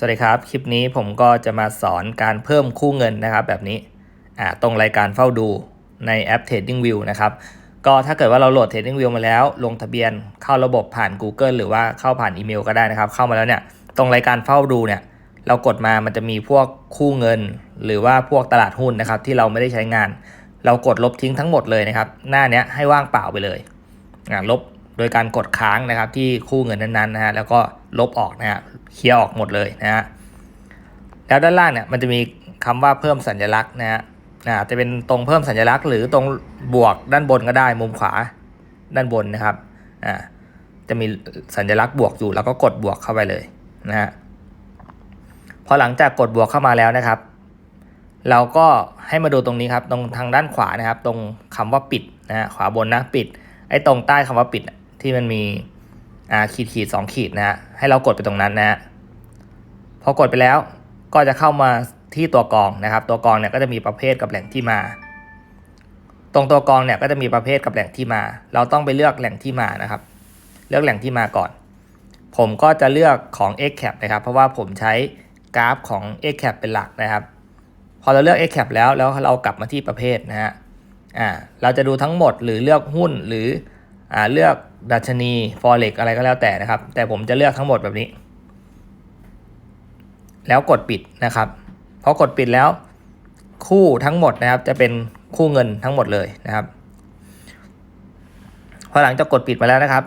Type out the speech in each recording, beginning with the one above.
สวัสดีครับ คลิปนี้ผมก็จะมาสอนการเพิ่มคู่เงินนะครับ แบบนี้อ่าตรงรายการเฝ้าดูในแอป Trading View นะครับ ก็ถ้าเกิดว่าเราโหลด Trading View มาแล้ว ลงทะเบียนเข้าระบบผ่าน Google หรือว่าเข้าผ่านอีเมลก็ได้นะครับ เข้ามาแล้วเนี่ยตรงรายการเฝ้าดูเนี่ยเรากดมามันจะมีพวกคู่เงิน หรือว่าพวกตลาดหุ้นนะครับที่เราไม่ได้ใช้งาน เรากดลบทิ้งทั้งหมดเลยนะครับ หน้าเนี้ยให้ว่างเปล่าไปเลยอ่าลบ โดยการกดค้างนะครับที่คู่เงินนั้นๆนะฮะแล้วก็ลบออกนะฮะเคลียร์ออกหมดเลยนะฮะแล้วด้านล่างเนี่ยมันจะมีคำว่าเพิ่มสัญลักษณ์นะฮะอ่าจะเป็นตรงเพิ่มสัญลักษณ์ หรือตรงบวกด้านบนก็ได้มุมขวาด้านบนนะครับอ่าจะมีสัญลักษณ์บวกอยู่แล้วก็กดบวกเข้าไปเลยนะฮะพอหลังจากกดบวกเข้ามาแล้วนะครับ เราก็ให้มาดูตรงนี้ครับ ตรงทางด้านขวานะครับ ตรงคำว่าปิดนะฮะขวาบนนะปิดไอ้ตรงใต้คำว่าปิด ที่มันมีอ่าขีดขีดสองขีดนะฮะให้เรากดไปตรงนั้นนะฮะพอกดไปแล้วก็จะเข้ามาที่ตัวกรองนะครับ ตัวกรองเนี่ยก็จะมีประเภทกับแหล่งที่มา ตรงตัวกรองเนี่ยก็จะมีประเภทกับแหล่งที่มา เราต้องไปเลือกแหล่งที่มานะครับ เลือกแหล่งที่มาก่อน ผมก็จะเลือกของ x cap นะครับ เพราะว่าผมใช้กราฟของ x cap เป็นหลักนะครับ พอเราเลือก x cap แล้วแล้วเรากลับมาที่ประเภทนะฮะอ่าเราจะดูทั้งหมดหรือเลือกหุ้นหรือ เลือกดัชนี forex อะไรก็แล้วแต่นะครับ แต่ผมจะเลือกทั้งหมดแบบนี้ แล้วกดปิดนะครับพอกดปิดแล้วคู่ทั้งหมดนะครับ จะเป็นคู่เงินทั้งหมดเลยนะครับพอหลังจากกดปิดมาแล้วนะครับ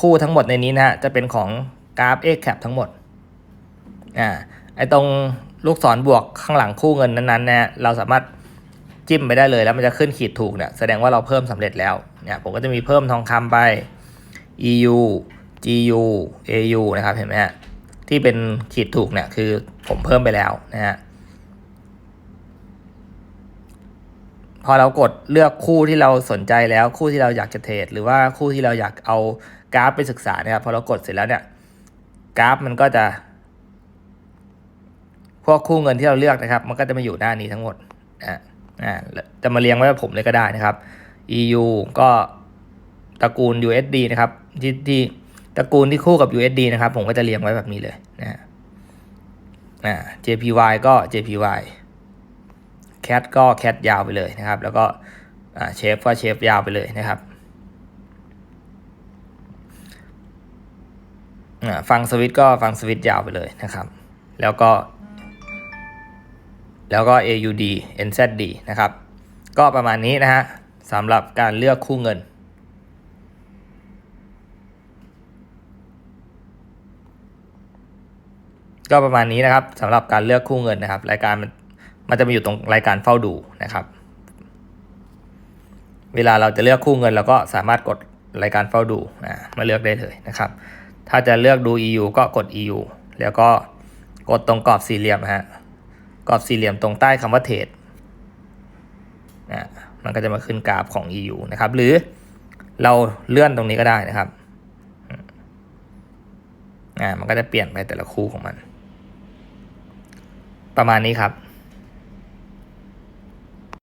คู่ทั้งหมดในนี้นะฮะจะเป็นของกราฟ x cap ทั้งหมดอ่าไอตรงลูกศรบวกข้างหลังคู่เงินนั้นๆนะฮะเราสามารถจิ้มไปได้เลยแล้วมันจะขึ้นขีดถูกเนี่ยแสดงว่าเราเพิ่มสำเร็จแล้ว เนี่ยผมก็จะมีเพิ่มทองคำไป EU GU AU นะครับเห็นไหมฮะที่เป็นขีดถูกเนี่ยคือผมเพิ่มไปแล้วนะฮะพอเรากดเลือกคู่ที่เราสนใจแล้วคู่ที่เราอยากจะเทรดหรือว่าคู่ที่เราอยากเอากราฟไปศึกษานะครับพอเรากดเสร็จแล้วเนี่ยกราฟมันก็จะ พวกคู่เงินที่เราเลือกนะครับ มันก็จะมาอยู่หน้านี้ทั้งหมดอ่าอ่าจะมาเรียงไว้กับผมเลยก็ได้นะครับ EU ก็ตระกูล USD นะครับที่ที่ตระกูลที่คู่กับ USD นะครับ ผมก็จะเรียงไว้แบบนี้เลยนะฮะอ่า JPY ก็ JPY CAT ก็ CAT ยาวไปเลยนะครับ แล้วก็อ่าเชฟก็เชฟยาวไปเลยนะครับอ่าฟังสวิตก็ฟังสวิตยาวไปเลยนะครับ แล้วก็ แล้วก็ AUD NZD นะครับ ก็ประมาณนี้นะฮะ สำหรับการเลือกคู่เงิน ก็ประมาณนี้นะครับสำหรับการเลือกคู่เงินนะครับ รายการมันมันจะมาอยู่ตรงรายการเฝ้าดูนะครับ เวลาเราจะเลือกคู่เงินเราก็สามารถกดรายการเฝ้าดูนะมาเลือกได้เลยนะครับ ถ้าจะเลือกดู EU ก็กด EU แล้วก็กดตรงกรอบสี่เหลี่ยมฮะกรอบสี่เหลี่ยมตรงใต้คำว่าเทรดนะ มันก็จะมาขึ้นกราฟของ EU นะครับ หรือเราเลื่อนตรงนี้ก็ได้นะครับอ่ามันก็จะเปลี่ยนไปแต่ละคู่ของมัน ประมาณนี้ครับ